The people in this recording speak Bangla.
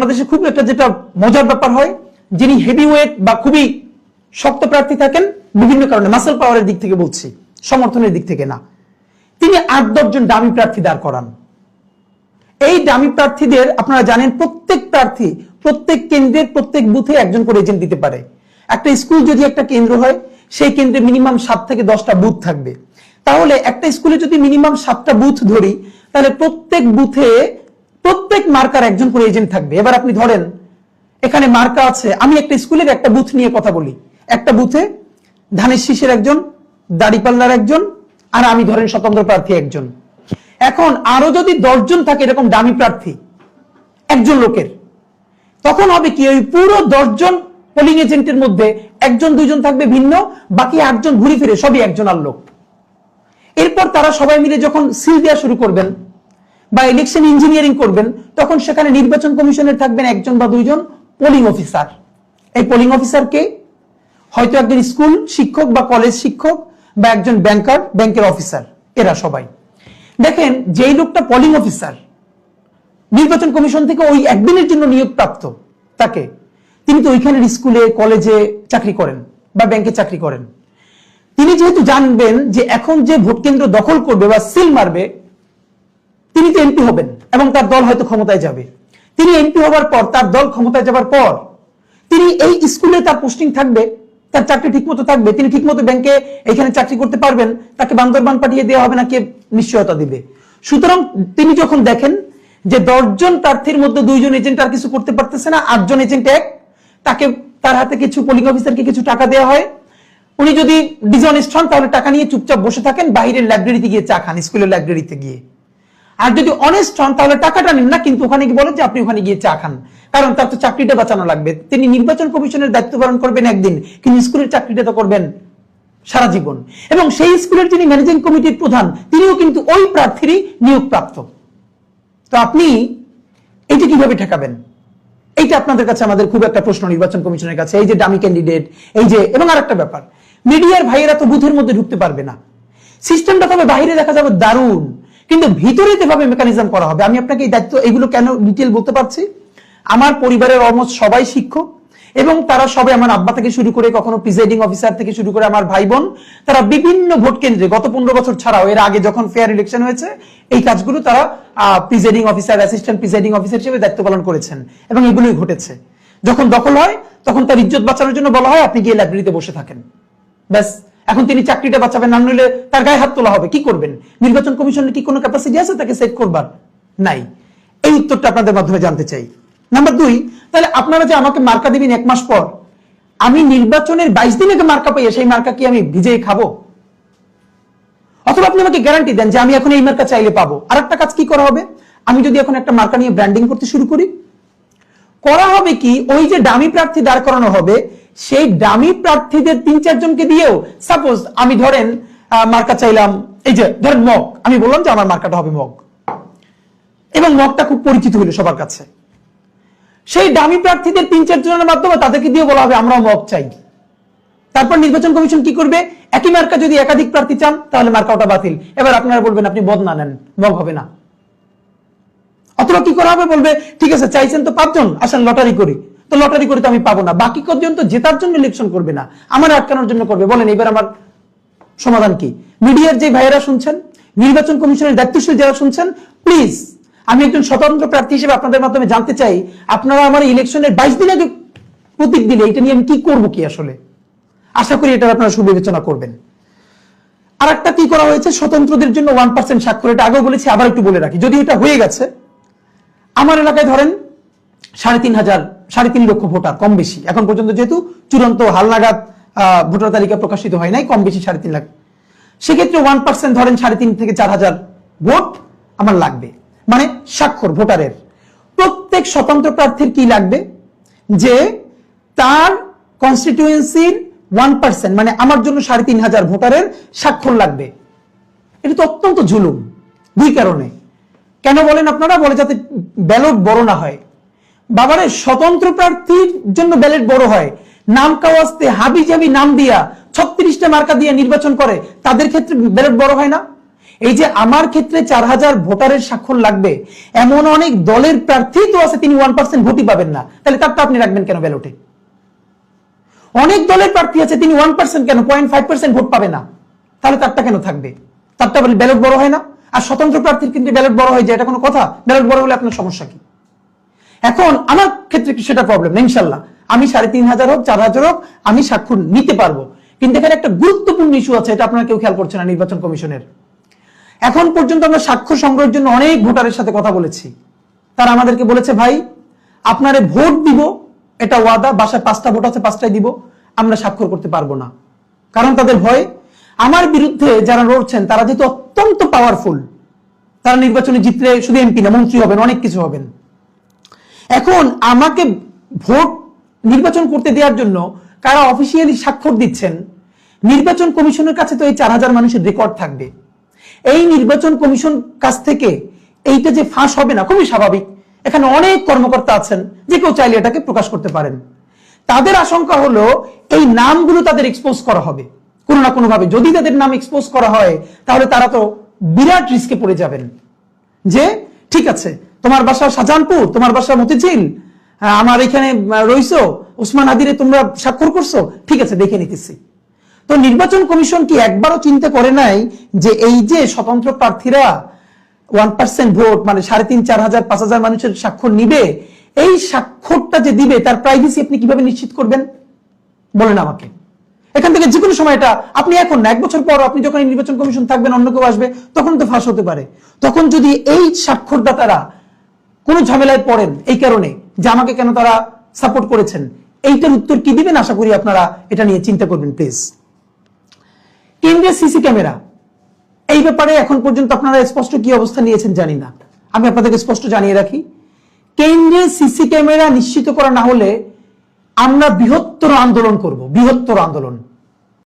বাংলাদেশে খুব একটা যেটা মজার ব্যাপার হয়, যিনি হেভি ওয়েট বা খুবই শক্ত প্রার্থী থাকেন, বিভিন্ন কারণে মাসেল পাওয়ারের দিক থেকে বলছি, সমর্থনের দিক থেকে না। তিনি আট দশজন দামি প্রার্থী দাঁড় করান। এই দামি প্রার্থীদের আপনারা জানেন, প্রত্যেক প্রার্থী, প্রত্যেক কেন্দ্রের প্রত্যেক বুথে একজন করে এজেন্ট দিতে পারে। একটা স্কুল যদি একটা কেন্দ্র হয়, সেই কেন্দ্রে মিনিমাম সাত থেকে দশটা বুথ থাকবে। তাহলে একটা স্কুলে যদি মিনিমাম সাতটা বুথ ধরি, তাহলে প্রত্যেক বুথে প্রত্যেক মার্কার একজন করে এজেন্ট থাকবে। এবার আপনি ধরেন, এখানে মার্কা আছে, আমি একটা স্কুলের একটা বুথ নিয়ে কথা বলি। একটা বুথে ধানের শীষের একজন দাড়িপাল্লার একজন, আর আমি ধরেন স্বতন্ত্র প্রার্থী একজন। এখন আরও যদি দশজন থাকে এরকম দামি প্রার্থী, একজন লোকের, তখন হবে কি ওই পুরো দশজন পোলিং এজেন্টের মধ্যে একজন, দুইজন থাকবে ভিন্ন, বাকি আটজন ঘুরে ফিরে, সবই একজন আর লোক। এরপর তারা সবাই মিলে যখন সিল দেওয়া শুরু করবেন বা ইলেকশন ইঞ্জিনিয়ারিং করবেন, তখন সেখানে নির্বাচন কমিশনের থাকবেন একজন বা দুইজন পোলিং অফিসার এই পোলিং অফিসারকে হয়তো একজন স্কুল শিক্ষক বা কলেজ শিক্ষক বা একজন ব্যাংকার ব্যাংকের অফিসার এরা সবাই। দেখেন, যেই লোকটা পোলিং অফিসার নির্বাচন কমিশন থেকে ওই একদিনের জন্য নিয়োগ প্রাপ্ত তাকে। তিনি তো ওইখানের স্কুলে কলেজে চাকরি করেন বা ব্যাংকে চাকরি করেন। তিনি যেহেতু জানবেন যে এখন যে ভোট কেন্দ্র দখল করবে বা সিল মারবে তিনি তো এমপি হবেন এবং তার দল হয়তো ক্ষমতায় যাবে। তিনি এমপি হবার পর তার দল ক্ষমতায় যাবার পর তিনি এই স্কুলে তার পোস্টিং থাকবে, তার চাকরি ঠিকমতো থাকবে, তিনি ঠিকমতো ব্যাংকে এখানে চাকরি করতে পারবেন, তাকে বান্দরবান পাঠিয়ে দেওয়া হবে না কে নিশ্চয়তা দিবে। সুতরাং তিনি যখন দেখেন যে দশজন প্রার্থীর মধ্যে দুইজন এজেন্ট আর কিছু করতে পারতেছে না, আটজন এজেন্ট এক, তাকে তার হাতে কিছু পোলিং অফিসারকে কিছু টাকা দেওয়া হয়। উনি যদি ডিসঅনেস্ট হন, তাহলে টাকা নিয়ে চুপচাপ বসে থাকেন, বাইরের লাইব্রেরিতে গিয়ে চা খান, স্কুলের লাইব্রেরিতে গিয়ে। আর যদি অনেস্ট হন, তাহলে টাকাটা নিন না, কিন্তু ওখানে গিয়ে বলেন যে আপনি ওখানে গিয়ে চা খান। কারণ তার তো চাকরিটা বাঁচানো লাগবে। তিনি নির্বাচন কমিশনের দায়িত্ব পালন করবেন একদিন, কিন্তু স্কুলের চাকরিটা তো করবেন সারা জীবন। এবং সেই স্কুলের যিনি ম্যানেজিং কমিটির প্রধান, তিনিও কিন্তু ওই প্রার্থীরই নিয়োগ প্রাপ্ত তো আপনি এইটা কীভাবে ঠেকাবেন? এইটা আপনাদের কাছে আমাদের খুব একটা প্রশ্ন নির্বাচন কমিশনের কাছে। এই যে দামি ক্যান্ডিডেট এই যে, এবং আরেকটা ব্যাপার মিডিয়ার ভাইয়েরা তো বুথের মধ্যে ঢুকতে পারবে না। সিস্টেমটা তবে বাইরে দেখা যাবে দারুণ। কিন্তু ভিতরে যেভাবে মেকানিজম করা হবে, আমি আপনাকে এই দায়িত্ব, এগুলো কেন ডিটেল বলতে পারছি? আমার পরিবারের অলমোস্ট সবাই শিক্ষক এবং তারা সবাই আমার আব্বা থেকে শুরু করে, কখনো প্রিজাইডিং অফিসার থেকে শুরু করে আমার ভাই বোন, তারা বিভিন্ন ভোট কেন্দ্রে, গত পনেরো বছর ছাড়াও, এর আগে যখন ফেয়ার ইলেকশন হয়েছে, এই কাজগুলো তারা presiding officer assistant presiding officer হিসেবে দায়িত্ব পালন করেছেন এবং এগুলোই ঘটেছে। যখন দখল হয়, তখন তার ইজ্জত বাঁচানোর জন্য বলা হয়, আপনি গিয়ে লাইব্রেরিতে বসে থাকেন। ব্যাস। এখন তিনি চাকরিটা বাঁচাবেন, না নইলে তার গায়ে হাত তোলা হবে, কি করবেন? নির্বাচন কমিশনের কি কোনো ক্যাপাসিটি আছে তাকে সেট করবার? নাই। এই উত্তরটা আপনাদের মাধ্যমে জানতে চাই। নাম্বার দুই, তাহলে আপনারা যে আমাকে মার্কা দিবেন এক মাস পর, আমি নির্বাচনের বাইশ দিন আগে মার্কা পাইয়ে সেই মার্কা কি আমি ভিজে খাব? অথবা আপনি আমাকে গ্যারান্টি দেন যে আমি এখন এই মার্কা চাইলে পাবো। আর একটা কাজ কি করা হবে? আমি যদি এখন একটা মার্কা নিয়ে ব্র্যান্ডিং করতে শুরু করি, করা হবে কি, ওই যে ডামি প্রার্থী দাঁড় করানো হবে সেই ডামি প্রার্থীদের তিন চারজনকে দিয়েও সাপোজ আমি ধরেন মার্কা চাইলাম, এই যে, ধরেন মগ, আমি বললাম যে আমার মার্কাটা হবে মগ। এবং মগটা খুব পরিচিত হলো সবার কাছে। সেই ডামি প্রার্থীদের তিন চার জনের মাধ্যমে তাদেরকে দিয়ে বলা হবে, আমরাও মগ চাই। তারপর নির্বাচন কমিশন কি করবে? একই মার্কা যদি একাধিক প্রার্থী চান, তাহলে মার্কা ওটা বাতিল। এবার আপনারা বলবেন, আপনি বদনা নেন, মগ হবে না। অথবা কি করা হবে? বলবে, ঠিক আছে, চাইছেন তো পাঁচজন, আসেন লটারি করি। তো লটারি করে তো আমি পাবো না। বাকি কজন তো জেতার জন্য ইলেকশন করবে না। আমার আটকানোর জন্য করবে। বলেন, এবার আমার সমাধান কি? মিডিয়ার যে ভাইয়েরা শুনছেন, নির্বাচন কমিশনের দায়িত্বশীল যারা শুনছেন প্লিজ আমি একজন স্বতন্ত্র প্রার্থী হিসেবে আপনাদের মাধ্যমে জানতে চাই, আপনারা আমার ইলেকশনের বাইশ দিন আগে প্রতীক দিলে এটা নিয়ে আমি কি করব কি আসলে? আশা করি এটা আপনারা সুবিবেচনা করবেন। আর একটা কি করা হয়েছে? স্বতন্ত্রদের জন্য ওয়ান পার্সেন্ট স্বাক্ষর। এটা আগেও বলেছি, আবার একটু বলে রাখি। যদি এটা হয়ে গেছে, আমার এলাকায় ধরেন সাড়ে তিন হাজার সাড়ে তিন লক্ষ ভোটার, কম বেশি। এখন পর্যন্ত যেহেতু চূড়ান্ত হালনাগাদ ভোটার তালিকা প্রকাশিত হয় নাই, কম বেশি সাড়ে তিন লাখ। সেক্ষেত্রে ওয়ান পার্সেন্ট ধরেন সাড়ে তিন থেকে চার হাজার ভোট আমার লাগবে। মানে স্বাক্ষর ভোটারের। প্রত্যেক স্বতন্ত্র প্রার্থীর কি লাগবে? যে তার কনস্টিটিউয়েন্সির ওয়ান পার্সেন্ট মানে আমার জন্য সাড়ে তিন হাজার ভোটারের স্বাক্ষর লাগবে। এটা তো অত্যন্ত জুলুম। দুই কারণে। কেন বলেন আপনারা? বলে যাতে ব্যালট বড় না হয়। বাবারে, স্বতন্ত্র প্রার্থীর জন্য ব্যালট বড় হয়। নাম কাওয়াজতে হাবি জাবি নাম দিয়া ছত্রিশটা মার্কা দিয়ে নির্বাচন করে, তাদের ক্ষেত্রে ব্যালট বড় হয় না? এই যে আমার ক্ষেত্রে চার হাজার ভোটারের স্বাক্ষর লাগবে, এমন অনেক দলের প্রার্থী তো আছে, তিনি ওয়ান পার্সেন্ট ভোটই পাবেন না। তাহলে তারটা আপনি রাখবেন কেন ব্যালটে অনেক দলের প্রার্থী আছে, তিনি ওয়ান পার্সেন্ট কেন পয়েন্ট ফাইভ পার্সেন্ট ভোট পাবে না? তাহলে তারটা কেন থাকবে? তারটা ব্যালট বড় হয় না? আর স্বতন্ত্র প্রার্থীর কিন্তু ব্যালট বড় হয়ে যায় এটা কোনো কথা? ব্যালট বড় হলে আপনার সমস্যা কি? এখন আমার ক্ষেত্রে কি সেটা প্রবলেম ইনশাল্লাহ। আমি সাড়ে তিন হাজার হোক, চার হাজার হোক, আমি স্বাক্ষর নিতে পারব। কিন্তু এখানে একটা গুরুত্বপূর্ণ ইস্যু আছে, এটা আপনারা কেউ খেয়াল করছে না নির্বাচন কমিশনের। এখন পর্যন্ত আমরা স্বাক্ষর সংগ্রহের জন্য অনেক ভোটারের সাথে কথা বলেছি। তারা আমাদেরকে বলেছে, ভাই, আপনারে ভোট দিব, এটা ওয়াদা, বাসায় পাঁচটা ভোট আছে পাঁচটায় দিব, আমরা স্বাক্ষর করতে পারব না। কারণ তাদের ভয়, আমার বিরুদ্ধে যারা লড়ছেন, তারা যেহেতু অত্যন্ত পাওয়ারফুল তারা নির্বাচনে জিতলে শুধু এমপি না, মন্ত্রী হবেন, অনেক কিছু হবেন। এখন আমাকে ভোট নির্বাচন করতে দেওয়ার জন্য কারা অফিসিয়ালি স্বাক্ষর দিচ্ছেন? নির্বাচন কমিশনের কাছে তো এই চার হাজার মানুষের রেকর্ড থাকবে। এই নির্বাচন কমিশন কাছ থেকে এইটা যে ফাঁস হবে না, খুবই স্বাভাবিক। এখানে অনেক কর্মকর্তা আছেন, যে কেউ চাইলে এটাকে প্রকাশ করতে পারেন। তাদের আশঙ্কা হলো এই নামগুলো তাদের এক্সপোজ করা হবে, কোনো না কোনোভাবে। যদি তাদের নাম এক্সপোজ করা হয়, তাহলে তারা তো বিরাট রিস্কে পড়ে যাবেন। যে, ঠিক আছে তোমার বাসা শাহজাহানপুর তোমার বাসা মতিঝিল। হ্যাঁ, আমার এখানে রইছো। ওসমান আদিরে তোমরা স্বাক্ষর করছ। ঠিক আছে দেখে নিতেছি। তো নির্বাচন কমিশন কি একবারও চিন্তা করে নাই যে এই যে স্বতন্ত্র প্রার্থীরা ওয়ান পার্সেন্ট ভোট মানে সাড়ে তিন চার হাজার পাঁচ হাজার মানুষের স্বাক্ষর নিবে এই স্বাক্ষরটা যে দিবে তার প্রাইভেসি আপনি কীভাবে নিশ্চিত করবেন? বলেন আমাকে। এখান থেকে যে কোনো সময় এটা আপনি এখন এক বছর পর আপনি যখন নির্বাচন কমিশন থাকবেন অন্য কেউ আসবে তখন তো ফাঁস হতে পারে। তখন যদি এই স্বাক্ষরদাতারা কোনো ঝামেলায় পড়েন এই কারণে যে আমাকে কেন তারা সাপোর্ট করেছেন, এইটার উত্তর কি দিবেন? আশা করি আপনারা এটা নিয়ে চিন্তা করবেন প্লিজ কেন্দ্রীয় সিসি ক্যামেরা এই ব্যাপারে এখন পর্যন্ত আপনারা স্পষ্ট কি অবস্থা নিয়েছেন জানি না। আমি আপনাদেরকে স্পষ্ট জানিয়ে রাখি কেন্দ্রে সিসি ক্যামেরা নিশ্চিত করা না হলে আমরা বৃহত্তর আন্দোলন করব, বৃহত্তর আন্দোলন।